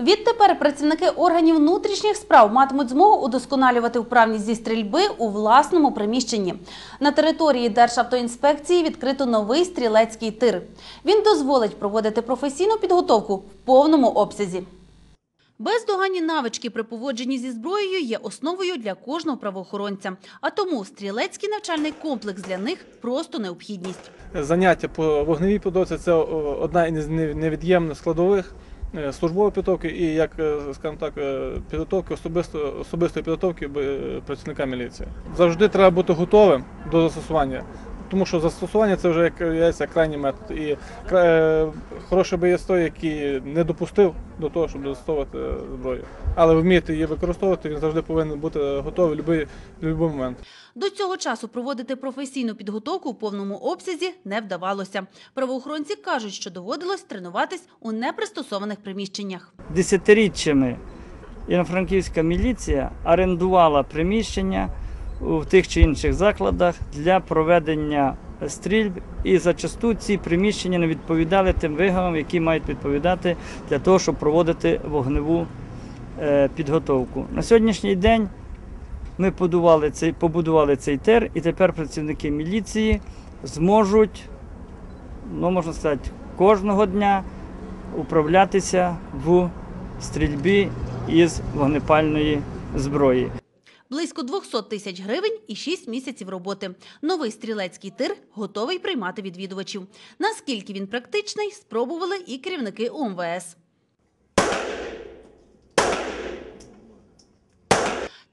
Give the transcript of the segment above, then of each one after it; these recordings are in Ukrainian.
Відтепер працівники органів внутрішніх справ матимуть змогу удосконалювати вправність зі стрільби у власному приміщенні. На території Державтоінспекції відкрито новий стрілецький тир. Він дозволить проводити професійну підготовку в повному обсязі. Бездоганні навички при поводженні зі зброєю є основою для кожного правоохоронця. А тому стрілецький навчальний комплекс для них просто необхідність. Заняття по вогневій підготовці це одна із не- невід'ємних складових е, службової підготовки і як, е, скажімо так, е, підготовки особисто, особистої підготовки е, працівника міліції. Завжди треба бути готовим до застосування. Тому що застосування це вже як є крайній метод. І е, хороший би є той, який не допустив до того, щоб застосовувати е, зброю. Але вміти її використовувати, він завжди повинен бути готовий в будь-який момент. До цього часу проводити професійну підготовку в повному обсязі не вдавалося. Правоохоронці кажуть, що доводилось тренуватись у непристосованих приміщеннях. десятиріччями Івано-Франківська міліція орендувала приміщення в тих чи інших закладах для проведення стрільб, і зачасту ці приміщення не відповідали тим вимогам, які мають відповідати для того, щоб проводити вогневу е, підготовку. На сьогоднішній день ми побудували цей, побудували цей тер, і тепер працівники міліції зможуть, ну можна сказати, кожного дня управлятися в стрільбі із вогнепальної зброї. Близько 200 тисяч гривень і 6 місяців роботи. Новий стрілецький тир готовий приймати відвідувачів. Наскільки він практичний, спробували і керівники УМВС.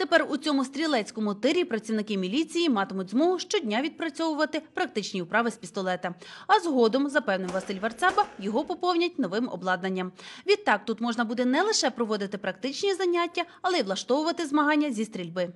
Тепер у цьому стрілецькому тирі працівники міліції матимуть змогу щодня відпрацьовувати практичні вправи з пістолета. А згодом, запевнив Василь Варцаба, його поповнять новим обладнанням. Відтак тут можна буде не лише проводити практичні заняття, але й влаштовувати змагання зі стрільби.